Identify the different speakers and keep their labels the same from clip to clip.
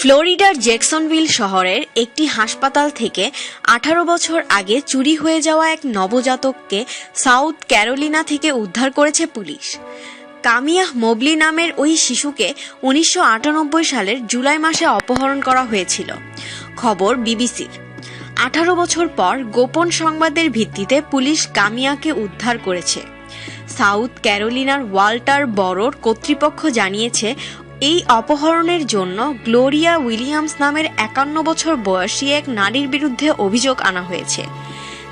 Speaker 1: ফ্লোরিডার জ্যাকসনভিল শহরের একটি হাসপাতাল থেকে আঠারো বছর আগে চুরি হয়ে যাওয়া এক নবজাতককে সাউথ ক্যারোলিনা থেকে উদ্ধার করেছে পুলিশ। কামিয়াহ মোবলি নামের ওই শিশুকে উনিশশো আটানব্বই সালের জুলাই মাসে অপহরণ করা হয়েছিল। খবর বিবিসির। আঠারো বছর পর গোপন সংবাদের ভিত্তিতে পুলিশ কামিয়াকে উদ্ধার করেছে। সাউথ ক্যারোলিনার ওয়াল্টার বরোর কর্তৃপক্ষ জানিয়েছে এই অপহরণের জন্য গ্লোরিয়া উইলিয়ামস নামের একান্ন বছর বয়সী এক নারীর বিরুদ্ধে অভিযোগ আনা হয়েছে।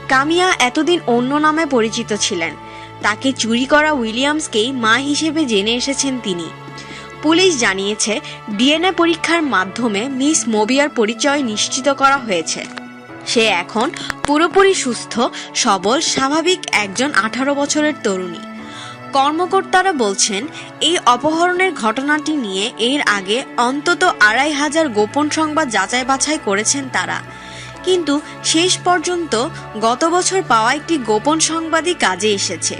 Speaker 1: কামিয়া এতদিন অন্য নামে পরিচিত ছিলেন। তাকে চুরি করা উইলিয়ামসকেই মা হিসেবে জেনে এসেছেন তিনি। পুলিশ জানিয়েছে, ডিএনএ পরীক্ষার মাধ্যমে মিস মোবিয়ার পরিচয় নিশ্চিত করা হয়েছে। সে এখন পুরোপুরি সুস্থ, সবল, স্বাভাবিক একজন আঠারো বছরের তরুণী। কর্মকর্তারা বলছেন, এই অপহরণের ঘটনাটি নিয়ে এর আগে অন্তত আড়াই হাজার গোপন সংবাদ যাচাই বাছাই করেছেন তারা। কিন্তু শেষ পর্যন্ত গত বছর পাওয়া একটি গোপন সংবাদই কাজে এসেছে।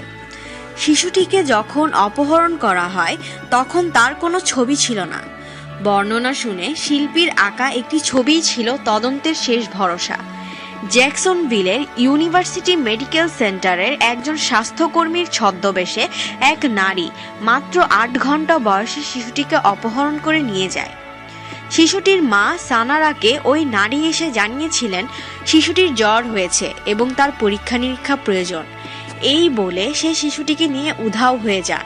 Speaker 1: শিশুটিকে যখন অপহরণ করা হয়, তখন তার কোনো ছবি ছিল না। বর্ণনা শুনে শিল্পীর আঁকা একটি ছবিই ছিল তদন্তের শেষ ভরসা। জ্যাকসনভিলের ইউনিভার্সিটি মেডিকেল সেন্টারের একজন স্বাস্থ্যকর্মীর ছদ্মবেশে এক নারী মাত্র আট ঘণ্টা বয়সে শিশুটিকে অপহরণ করে নিয়ে যায়। শিশুটির মা সানারাকে ওই নারী এসে জানিয়েছিলেন, শিশুটির জ্বর হয়েছে এবং তার পরীক্ষা নিরীক্ষা প্রয়োজন। এই বলে সে শিশুটিকে নিয়ে উধাও হয়ে যান।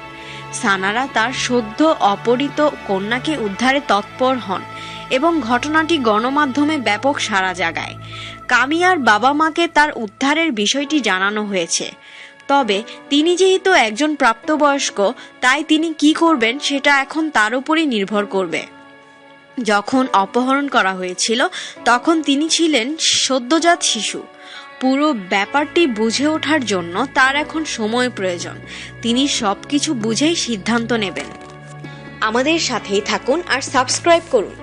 Speaker 1: সানারা তার সদ্য অপহৃত কন্যাকে উদ্ধারে তৎপর হন। এবং ঘটনাটি গণমাধ্যমে ব্যাপক সাড়া জাগায়। কামিয়ার বাবা মাকে তার উদ্ধারের বিষয়টি জানানো হয়েছে। তবে তিনি যেহেতু একজন প্রাপ্তবয়স্ক, তাই তিনি কি করবেন সেটা এখন তার উপরই নির্ভর করবে। যখন অপহরণ করা হয়েছিল, তখন তিনি ছিলেন সদ্যজাত শিশু। পুরো ব্যাপারটি বুঝে ওঠার জন্য তার এখন সময় প্রয়োজন। তিনি সব কিছু বুঝেই সিদ্ধান্ত নেবেন। আমাদের সাথেই থাকুন আর সাবস্ক্রাইব করুন।